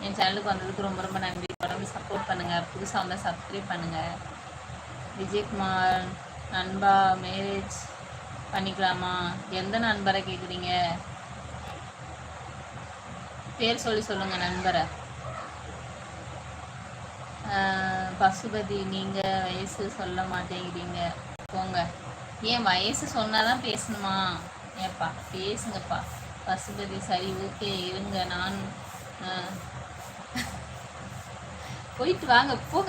என் சேனலுக்கு வந்ததுக்கு ரொம்ப ரொம்ப நன்றி. தொடர்ந்து சப்போர்ட் பண்ணுங்கள் புதுசாக வந்தால் சப்ஸ்கிரைப் பண்ணுங்கள் விஜயகுமார் நண்பா மேரேஜ் பண்ணிக்கலாமா? எந்த நண்பரை கேட்குறீங்க பேர் சொல்லி சொல்லுங்கள் நண்பரை. ஆஹ் பசுபதி நீங்கள் வயசு சொல்ல மாட்டேங்கிறீங்க. போங்க. ஏன் வயசு சொன்னாதான் பேசணுமா? ஏப்பா பேசுங்கப்பா. பசுபதி சரி ஓகே இருங்க. நான் போயிட்டு வாங்க போக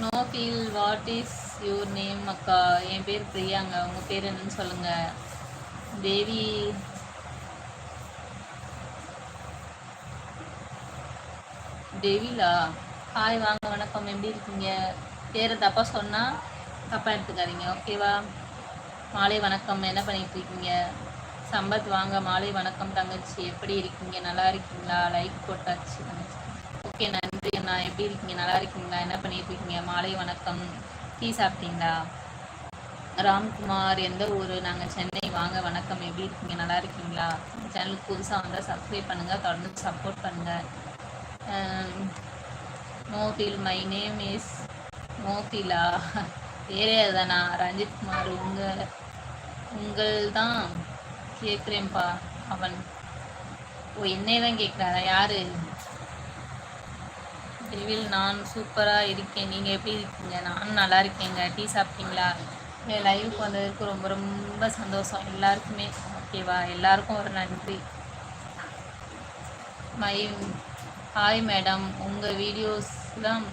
no feel what is your name அக்கா. என் பேர் பிரியாங்க. உங்கள் பேர் என்னன்னு சொல்லுங்க. தேவி. டெவிலா ஹாய் வாங்க வணக்கம். எப்படி இருக்கீங்க? பேரை தப்பாக சொன்னால் தப்பாக எடுத்துக்காதீங்க. ஓகேவா மாலை வணக்கம். என்ன பண்ணிட்டு இருக்கீங்க? சம்பத் வாங்க. மாலை வணக்கம் தங்கச்சி. எப்படி இருக்கீங்க? நல்லா இருக்கீங்களா? லைக் போட்டாச்சு தங்கச்சி. ஓகே நன்றி அண்ணா. எப்படி இருக்கீங்க? நல்லா இருக்கீங்களா? என்ன பண்ணிட்டு இருக்கீங்க? மாலை வணக்கம். டீ சாப்பிட்டீங்களா? ராம்குமார் எந்த ஊர்? நாங்கள் சென்னை. வாங்க வணக்கம். எப்படி இருக்கீங்க? நல்லா இருக்கீங்களா? சேனலுக்கு புதுசாக வந்தால் சப்ஸ்கிரைப் பண்ணுங்கள் தொடர்ந்து சப்போர்ட் பண்ணுங்கள் um, மோஃபில் மை நேம் இஸ் மோஃபிலா பேரே அதுதானா? ரஞ்சித் குமார் உங்கள் உங்கள் தான் கேட்குறேன்ப்பா அவன். ஓ என்னைய தான் கேட்குறாரா யாரு? டெவில் நான் சூப்பராக இருக்கேன். நீங்கள் எப்படி இருக்கீங்க? நானும் நல்லா இருக்கேங்க. டீ சாப்பிட்டீங்களா? என் லைவுக்கு வந்ததுக்கு ரொம்ப ரொம்ப சந்தோஷம். எல்லாருக்குமே ஓகேவா எல்லாருக்கும் ஒரு நன்றி. மை ஹாய் மேடம் உங்கள் வீடியோஸ்லாம்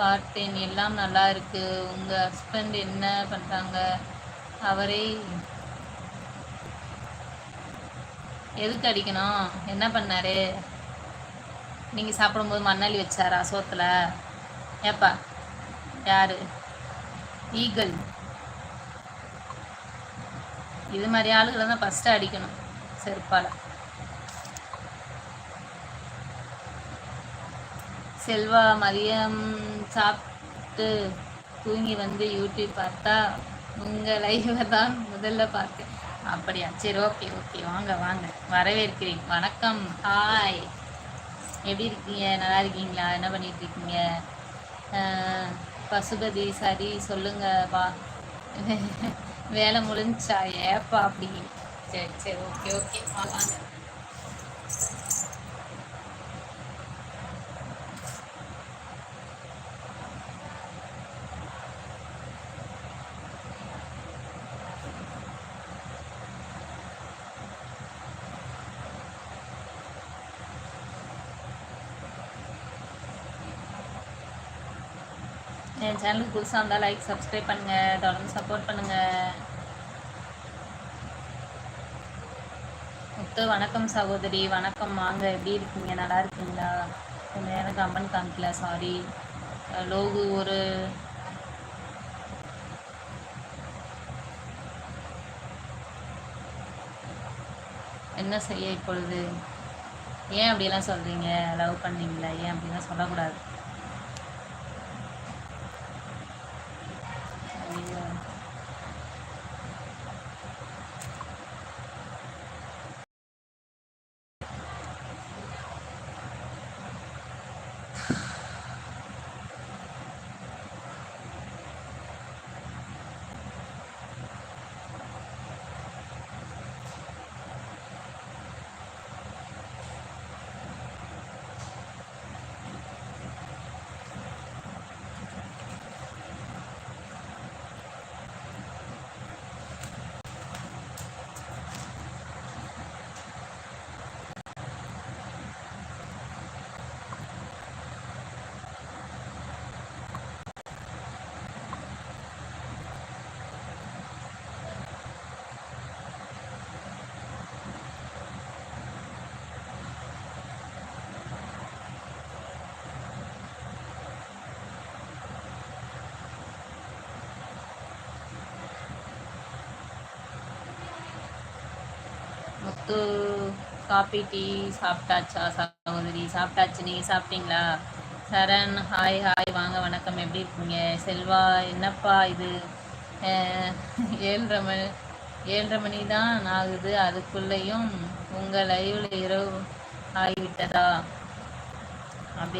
பார்த்தேன். எல்லாம் நல்லா இருக்குது உங்கள் ஹஸ்பண்ட் என்ன பண்ணுறாங்க அவரை எதுக்கு அடிக்கணும்? என்ன பண்ணாரு? நீங்கள் சாப்பிடும்போது மண்ணாளி வச்சாரா சோத்தில்? ஏப்பா யாரு? ஈகல். இது மாதிரி ஆளுகளை தான் ஃபஸ்ட்டு அடிக்கணும். செருப்பால். செல்வா மதியம் சாப்பிட்டு தூங்கி வந்து யூடியூப் பார்த்தா உங்கள் லைவை தான் முதல்ல பார்த்தேன். அப்படியா? சரி ஓகே ஓகே. வாங்க வாங்க. வரவேற்கிறேன். வணக்கம். ஹாய் எப்படி இருக்கீங்க? நல்லா இருக்கீங்களா? என்ன பண்ணிட்டு இருக்கீங்க? பசுபதி சரி சொல்லுங்க வா. வேலை முடிஞ்சா ஏப்பா அப்படி? சரி சரி ஓகே ஓகே. வாங்க. என் சேனலுக்கு புதுசாக இருந்தால் லைக் சப்ஸ்கிரைப் பண்ணுங்கள் தொடர்ந்து சப்போர்ட் பண்ணுங்கள் முத்து வணக்கம் சகோதரி. வணக்கம். வாங்க. எப்படி இருக்கீங்க? நல்லா இருக்கீங்களா? கொஞ்ச நேரம் கமெண்ட் காமிக்கல. சாரி லோகு ஒரு என்ன செய்ய இப்பொழுது? ஏன் அப்படிலாம் சொல்கிறீங்க லவ் பண்ணீங்களா? ஏன் அப்படிலாம் சொல்லக்கூடாது. முத்து காபி டீ சாப்பிட்டாச்சா சகோதரி? சாப்பிட்டாச்சு. நீங்கள் சாப்பிட்டீங்களா? சரண் ஹாய் ஹாய் வாங்க வணக்கம். எப்படி இருக்கீங்க? செல்வா என்னப்பா இது? ஏழரை மணி ஏழரை மணி தான் ஆகுது. அதுக்குள்ளேயும் உங்கள் லைவில் இரவு ஆகிவிட்டதா? அப்படியா